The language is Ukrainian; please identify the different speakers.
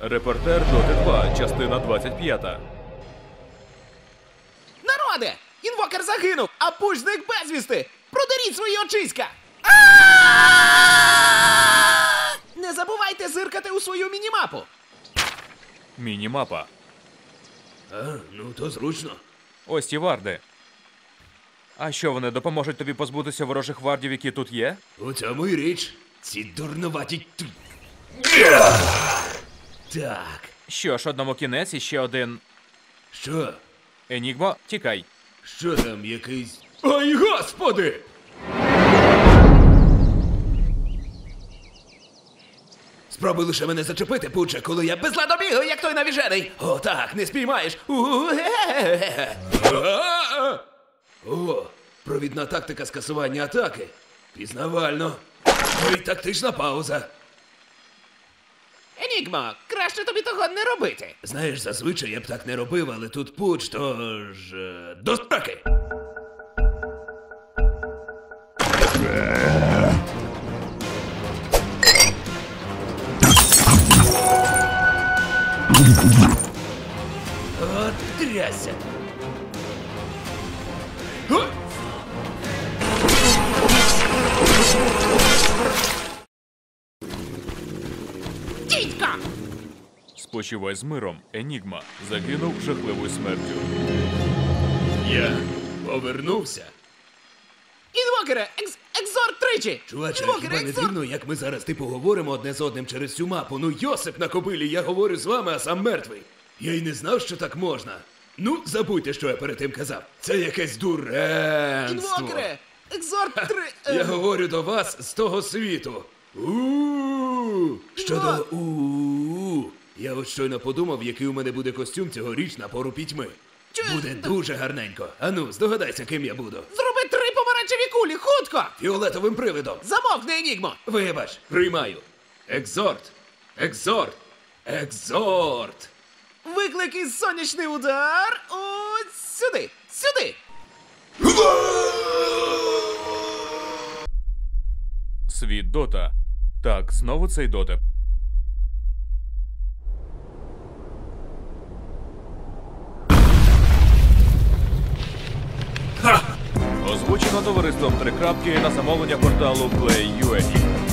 Speaker 1: Репортер Доти 2, частина 25.
Speaker 2: Народе! Інвокер загинув, а пуш зник безвісти! Продеріть свої очиська! Не забувайте зиркати у свою мінімапу!
Speaker 1: Міні-мапа.
Speaker 3: А, ну то зручно.
Speaker 1: Ось ті варди. А що вони допоможуть тобі позбутися ворожих вардів, які тут є?
Speaker 3: У цьому і річ. Ці дурнуваті. Так.
Speaker 1: Що ж, одному кінець і ще один.
Speaker 3: Що?
Speaker 1: Енігмо, тікай.
Speaker 3: Що там якийсь. Ой, господи! Спробуй лише мене зачепити, пуче, коли я без ладу бігаю, як той навіжений. О, так, не спіймаєш. У-ге-ге-ге. А-а-а. О, провідна тактика скасування атаки. Пізнавально. Ой, тактична пауза.
Speaker 2: Енігма, краще тобі того не робити.
Speaker 3: Знаєш, зазвичай я б так не робив, але тут пуч, тож. е, До спраки! От трясся!
Speaker 2: Дідька!
Speaker 1: Спочивай з миром. Енігма загинув жахливою смертю.
Speaker 3: Я повернувся.
Speaker 2: Інвокере, екс екзорт тричі!
Speaker 3: Чуваче,
Speaker 2: Інвокере,
Speaker 3: хіба не
Speaker 2: екзорт!
Speaker 3: дивно, як ми зараз типу говоримо одне з одним через цю мапу. Ну, Йосип на кобилі, я говорю з вами, а сам мертвий. Я й не знав, що так можна. Ну, забудьте, що я перед тим казав. Це якесь дуренство.
Speaker 2: Інвокере! Екзорт три... е,
Speaker 3: Я говорю до вас з того світу. Щодо у Я от щойно подумав, який у мене буде костюм цьогоріч на пору пітьми.
Speaker 2: Чуєш?
Speaker 3: Буде дуже гарненько. Ану, здогадайся, ким я буду.
Speaker 2: Зроби три помаранчеві кулі, хутко!
Speaker 3: Фіолетовим привидом.
Speaker 2: Замовкни, Енігмо!
Speaker 3: Вибач, приймаю. Екзорт. Екзорт. Екзорт.
Speaker 2: Виклик із сонячний удар. От сюди! Сюди!
Speaker 1: Світ Дота. Так, знову цей дотеп. Озвучено товариством три крапки на замовлення порталу Play.ua.